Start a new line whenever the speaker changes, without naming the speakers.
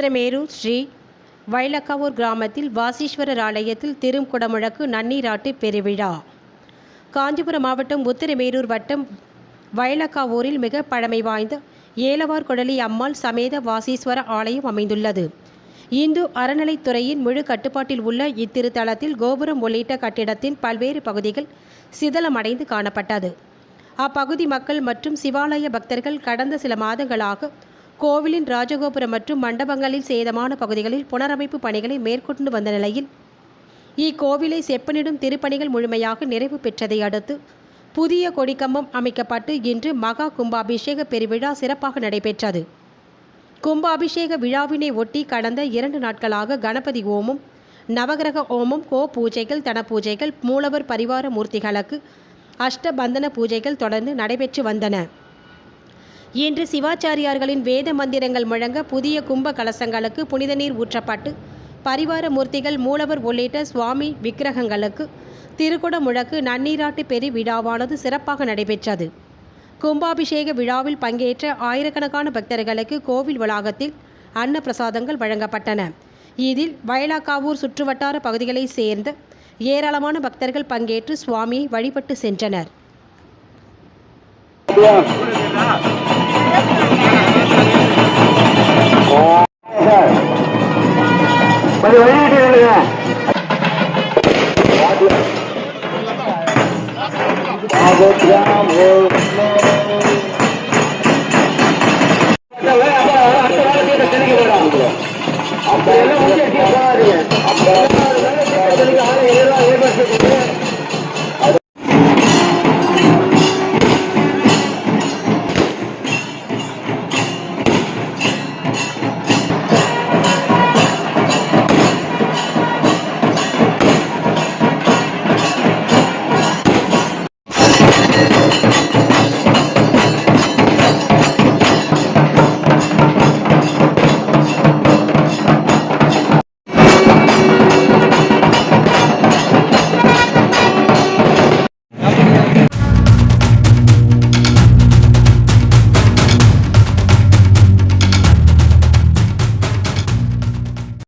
உத்திரமேரூர் ஸ்ரீ வைலக்காவூர் கிராமத்தில் வாசீஸ்வரர் ஆலயத்தில் திருக்குடமுழக்கு நன்னீராட்டு பெருவிழா. காஞ்சிபுரம் மாவட்டம் உத்திரமேரூர் வட்டம் வயலக்காவூரில் மிக பழமை வாய்ந்த ஏலவார் குழலி அம்மாள் சமேத வாசீஸ்வர ஆலயம் அமைந்துள்ளது. இந்து அறநிலைத்துறையின் முழு கட்டுப்பாட்டில் உள்ள இத்திருத்தலத்தில் கோபுரம் உள்ளிட்ட கட்டிடத்தின் பல்வேறு பகுதிகள் சிதலமடைந்து காணப்பட்டது. அப்பகுதி மக்கள் மற்றும் சிவாலய பக்தர்கள் கடந்த சில மாதங்களாக கோவிலின் ராஜகோபுரம் மற்றும் மண்டபங்களில் சேதமான பகுதிகளில் புனரமைப்பு பணிகளை மேற்கொண்டு வந்த நிலையில் இக்கோவிலை செப்பனிடும் திருப்பணிகள் முழுமையாக நிறைவு பெற்றதை அடுத்து புதிய கொடிக்கம்பம் அமைக்கப்பட்டு இன்று மகா கும்பாபிஷேக பெருவிழா சிறப்பாக நடைபெற்றது. கும்பாபிஷேக விழாவினை ஒட்டி கடந்த இரண்டு நாட்களாக கணபதி ஓமம் நவகிரக ஓமம் கோ பூஜைகள் தன பூஜைகள் மூலவர் பரிவார மூர்த்திகளுக்கு அஷ்டபந்தன பூஜைகள் தொடர்ந்து நடைபெற்று வந்தன. இன்று சிவாச்சாரியார்களின் வேத மந்திரங்கள் முழங்க புதிய கும்ப கலசங்களுக்கு புனித நீர் ஊற்றப்பட்டு பரிவார மூர்த்திகள் மூலவர் உள்ளிட்ட சுவாமி விக்கிரகங்களுக்கு திருக்குட முழக்கு நன்னீராட்டு பெரு விழாவானது சிறப்பாக நடைபெற்றது. கும்பாபிஷேக விழாவில் பங்கேற்ற ஆயிரக்கணக்கான பக்தர்களுக்கு கோவில் வளாகத்தில் அன்ன பிரசாதங்கள் வழங்கப்பட்டன. இதில் வயலாக்காவூர் சுற்றுவட்டார பகுதிகளைச் சேர்ந்த ஏராளமான பக்தர்கள் பங்கேற்று சுவாமியை வழிபட்டு சென்றனர்.
கொஞ்சம் வெளியிட்டு இல்லைங்க அப்ப எல்லாம் அப்ப